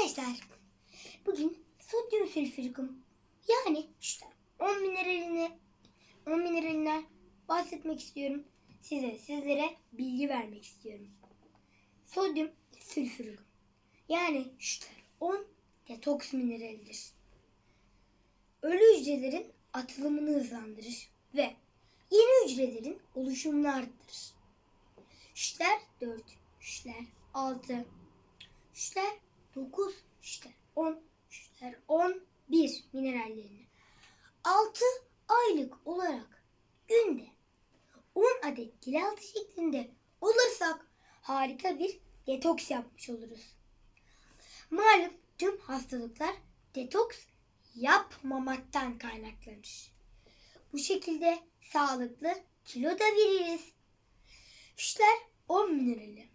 Arkadaşlar bugün sodyum sülfürikum yani işte 10 mineraline 10 mineraline bahsetmek istiyorum. Size sizlere bilgi vermek istiyorum. Sodyum sülfürikum yani işte 10 detoks mineralidir. Ölü hücrelerin atılımını hızlandırır ve yeni hücrelerin oluşumunu arttırır. Şişler 4, şişler 6, şişler 9, şişler 10, şişler 11 minerallerini 6 aylık olarak günde 10 adet kilaltı şeklinde olursak harika bir detoks yapmış oluruz. Malum tüm hastalıklar detoks yapmamaktan kaynaklanır. Bu şekilde sağlıklı kilo da veririz. Şişler 10 minerali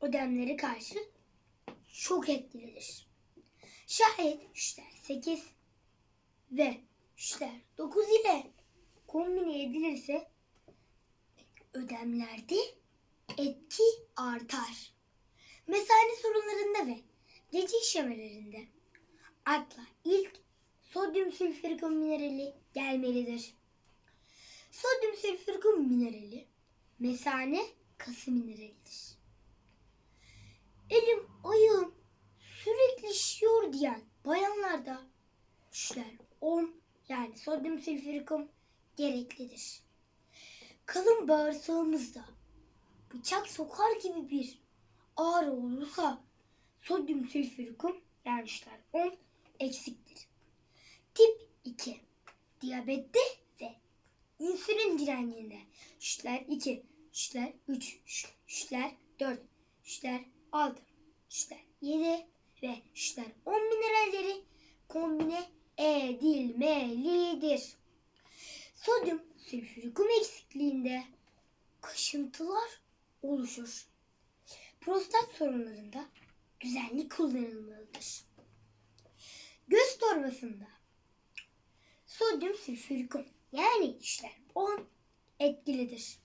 ödemleri karşı çok etkilidir. Şayet şişler 8 ve şişler 9 ile kombine edilirse ödemlerde etki artar. Mesane sorunlarında ve gece işemelerinde akla ilk sodyum sülfürikum minerali gelmelidir. Sodyum sülfürikum minerali mesane kası mineralidir. Elim ayağım sürekli şişiyor diyen bayanlarda şişler 10 yani sodyum sülfürikum gereklidir. Kalın bağırsağımızda bıçak sokar gibi bir ağrı olursa sodyum sülfürikum yani işler 10 eksiktir. Tip 2 diyabette ve insülin direncinde şişler 2, şişler 3, şişler 4, şişler 6, şişler 7 ve şişler 10 mineralleri kombine edilmelidir. Sodyum sülfürikum eksikliğinde kaşıntılar oluşur. Prostat sorunlarında düzenli kullanılmalıdır. Göz torbasında sodyum sülfürikum yani işler 10 etkilidir.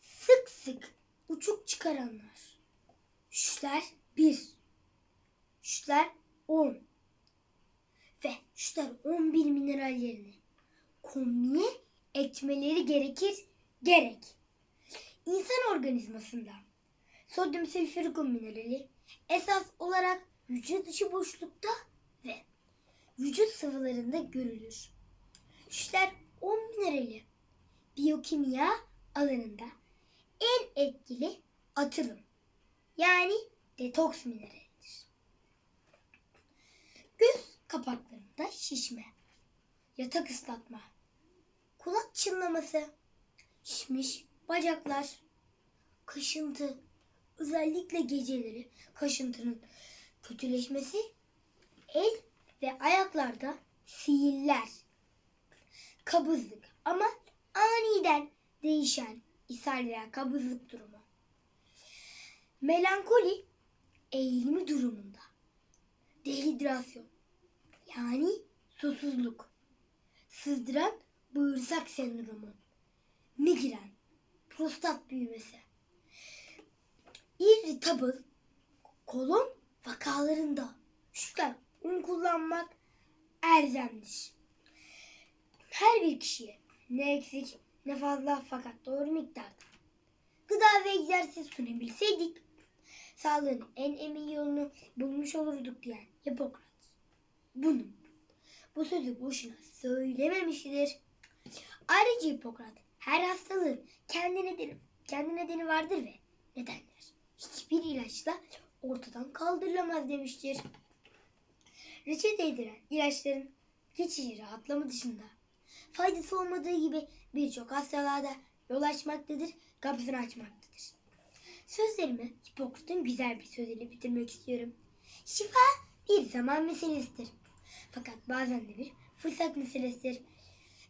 Sık sık uçuk çıkaranlar şişler 1 şişler 10 ve 11 minerallerini kombine etmeleri gerekir gerek. İnsan organizmasında sodyum sülfürikum minerali esas olarak vücut dışı boşlukta ve vücut sıvılarında görülür. Şişler 10 minerali biyokimya alanında en etkili atılım yani detoks mineralidir. Göz kapaklarında şişme, yatak ıslatma, kulak çınlaması, şişmiş bacaklar, kaşıntı, özellikle geceleri kaşıntının kötüleşmesi, el ve ayaklarda sihirler, kabızlık ama aniden değişen ishal veya kabızlık durumu. Melankoli eğilimi durumunda. Dehidrasyon yani susuzluk. Sızdıran bağırsak sendromu. Migren, prostat büyümesi. Irritable kolon vakalarında şükran un kullanmak erzemdir. Her bir kişiye ne eksik ne fazla fakat doğru miktarda gıda ve egzersiz sunabilseydik sağlığın en emin yolunu bulmuş olurduk diyen Hipokrat. Bunu bu sözü boşuna söylememiştir. Ayrıca Hipokrat her hastalığın kendi nedeni, kendi nedeni vardır ve nedenler hiçbir ilaçla ortadan kaldırılamaz demiştir. Reçete edilen ilaçların geçici rahatlama dışında faydası olmadığı gibi birçok hastalığa da yol açmaktadır, kapısını açmaktadır. Sözlerimi Hipokrat'ın güzel bir sözüyle bitirmek istiyorum. Şifa bir zaman meselesidir. Fakat bazen de bir fırsat meselesidir.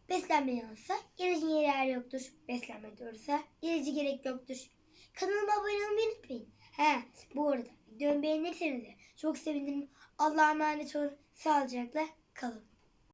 Beslenme yanlışsa ilacın yeri yer yoktur. Beslenme doğruysa ilacı gerek yoktur. Kanalıma abone olmayı unutmayın. He, bu arada videomu beğenirseniz de çok sevinirim. Allah'a emanet olun. Sağlıcakla kalın.